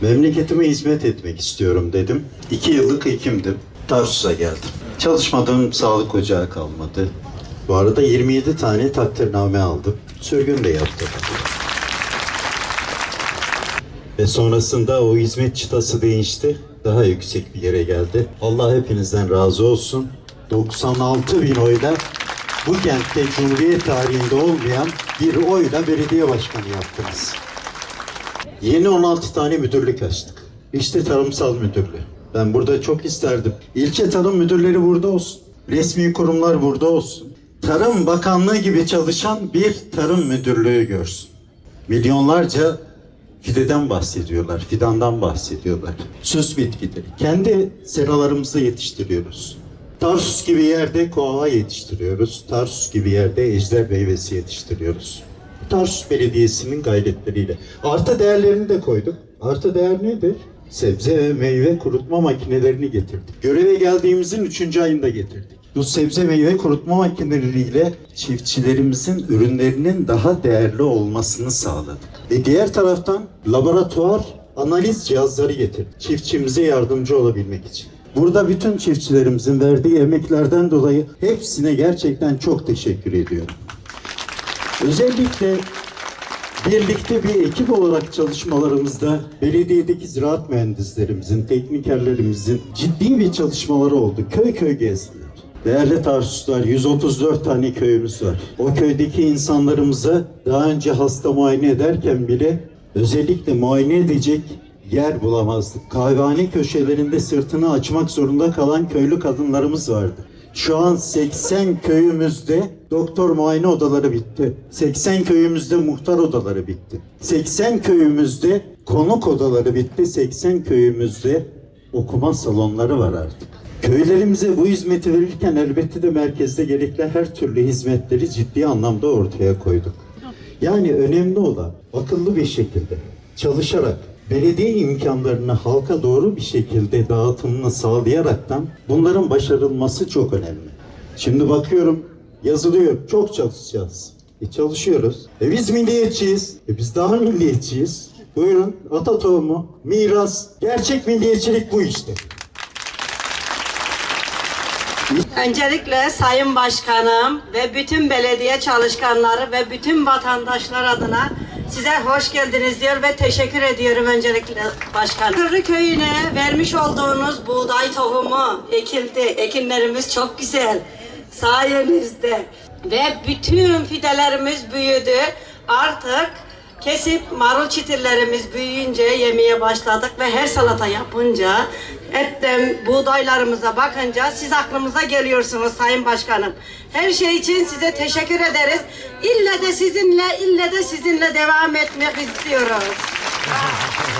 Memleketime hizmet etmek istiyorum dedim. İki yıllık hekimdim. Tarsus'a geldim. Çalışmadığım sağlık ocağı kalmadı. Bu arada 27 tane takdirname aldım. Sürgün de yaptım. Ve sonrasında o hizmet çıtası değişti. Daha yüksek bir yere geldi. Allah hepinizden razı olsun. 96 bin oyla bu kentte Cumhuriyet tarihinde olmayan bir oyla belediye başkanı yaptınız. Yeni 16 tane müdürlük açtık. İşte tarımsal müdürlüğü. Ben burada çok isterdim. İlçe tarım müdürleri burada olsun. Resmi kurumlar burada olsun. Tarım Bakanlığı gibi çalışan bir tarım müdürlüğü görsün. Milyonlarca fideden bahsediyorlar, fidandan bahsediyorlar. Süs bitkileri. Kendi seralarımızda yetiştiriyoruz. Tarsus gibi yerde koala yetiştiriyoruz. Tarsus gibi yerde ejder meyvesi yetiştiriyoruz. Tarsus Belediyesi'nin gayretleriyle. Artı değerlerini de koyduk. Artı değer nedir? Sebze ve meyve kurutma makinelerini getirdik. Göreve geldiğimizin üçüncü ayında getirdik. Bu sebze meyve kurutma makineleriyle çiftçilerimizin ürünlerinin daha değerli olmasını sağladık. Ve diğer taraftan laboratuvar analiz cihazları getirdik. Çiftçimize yardımcı olabilmek için. Burada bütün çiftçilerimizin verdiği emeklerden dolayı hepsine gerçekten çok teşekkür ediyorum. Özellikle birlikte bir ekip olarak çalışmalarımızda belediyedeki ziraat mühendislerimizin, teknikerlerimizin ciddi bir çalışmaları oldu. Köy köy gezdiler. Değerli Tarsuslar, 134 tane köyümüz var. O köydeki insanlarımıza daha önce hasta muayene ederken bile özellikle muayene edecek yer bulamazdık. Kahvehane köşelerinde sırtını açmak zorunda kalan köylü kadınlarımız vardı. Şu an 80 köyümüzde doktor muayene odaları bitti. 80 köyümüzde muhtar odaları bitti. 80 köyümüzde konuk odaları bitti. 80 köyümüzde okuma salonları var artık. Köylerimize bu hizmeti verirken elbette de merkezde gerekli her türlü hizmetleri ciddi anlamda ortaya koyduk. Yani önemli olan akıllı bir şekilde çalışarak belediye imkanlarını halka doğru bir şekilde dağıtımını sağlayaraktan bunların başarılması çok önemli. Şimdi bakıyorum yazılıyor çok çalışacağız. E çalışıyoruz. E biz milliyetçiyiz. E biz daha milliyetçiyiz. Buyurun ata miras, gerçek milliyetçilik bu işte. Öncelikle Sayın Başkanım ve bütün belediye çalışkanları ve bütün vatandaşlar adına size hoş geldiniz diyor ve teşekkür ediyorum öncelikle başkanım. Kırlı köyüne vermiş olduğunuz buğday tohumu ekildi. Ekinlerimiz çok güzel. Sayenizde. Ve bütün fidelerimiz büyüdü. Artık Kesip marul çitillerimiz büyüyünce yemeye başladık ve her salata yapınca etten buğdaylarımıza bakınca siz aklımıza geliyorsunuz Sayın Başkanım. Her şey için size teşekkür ederiz. İlle de sizinle, ille de sizinle devam etmek istiyoruz.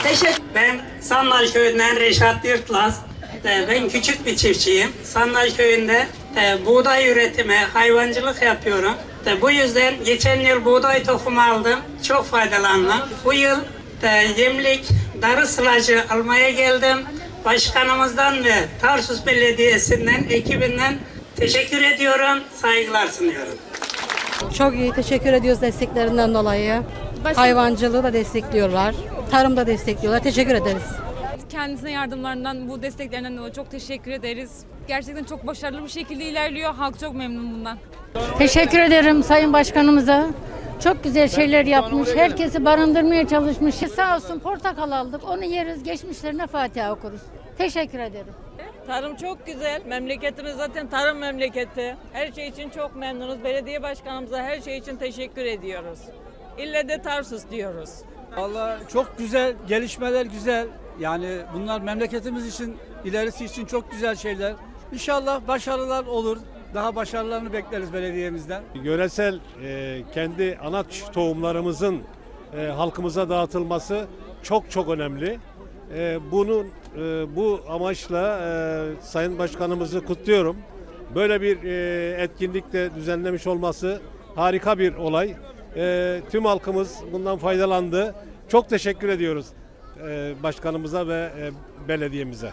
Teşekkür Ben Sandal Köyü'nden Reşat Yırtlaz. Ben küçük bir çiftçiyim. Sandal Köyü'nde buğday üretimi, hayvancılık yapıyorum. E, Bu yüzden geçen yıl buğday tohumu aldım. Çok faydalandım. Bu yıl e, yemlik, darı sılacı almaya geldim. Başkanımızdan ve Tarsus Belediyesi'nden, ekibinden teşekkür ediyorum, saygılar sunuyorum. Çok iyi teşekkür ediyoruz desteklerinden dolayı. Hayvancılığı da destekliyorlar. Tarım da destekliyorlar. Teşekkür ederiz. Kendisine yardımlarından, bu desteklerinden dolayı çok teşekkür ederiz. Gerçekten çok başarılı bir şekilde ilerliyor. Halk çok memnun bundan. Teşekkür ederim Sayın Başkanımıza. Çok güzel şeyler yapmış. Herkesi barındırmaya çalışmış. Sağ olsun portakal aldık. Onu yeriz. Geçmişlerine Fatiha okuruz. Teşekkür ederim. Tarım çok güzel. Memleketimiz zaten tarım memleketi. Her şey için çok memnunuz. Belediye başkanımıza her şey için teşekkür ediyoruz. İlle de Tarsus diyoruz. Vallahi çok güzel, gelişmeler güzel. Yani bunlar memleketimiz için, ilerisi için çok güzel şeyler. İnşallah başarılar olur. Daha başarılarını bekleriz belediyemizden. Yöresel e, kendi anaç tohumlarımızın e, halkımıza dağıtılması çok çok önemli. E, bunun e, bu amaçla e, Sayın Başkanımızı kutluyorum. Böyle bir e, etkinlikte düzenlemiş olması harika bir olay. E, tüm halkımız bundan faydalandı. Çok teşekkür ediyoruz e, başkanımıza ve e, belediyemize.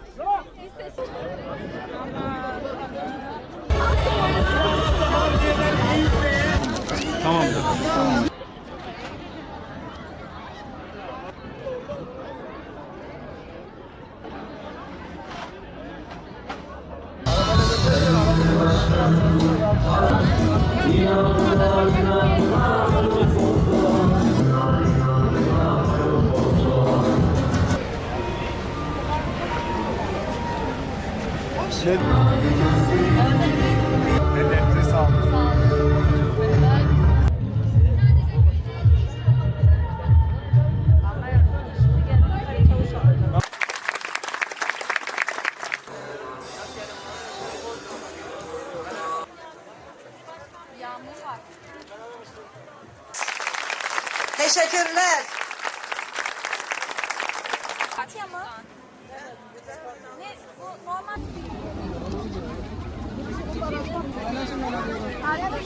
için. Ellerinize sağlık. Teşekkürler. Fatih ama. Ne? Bu normal şey. Arada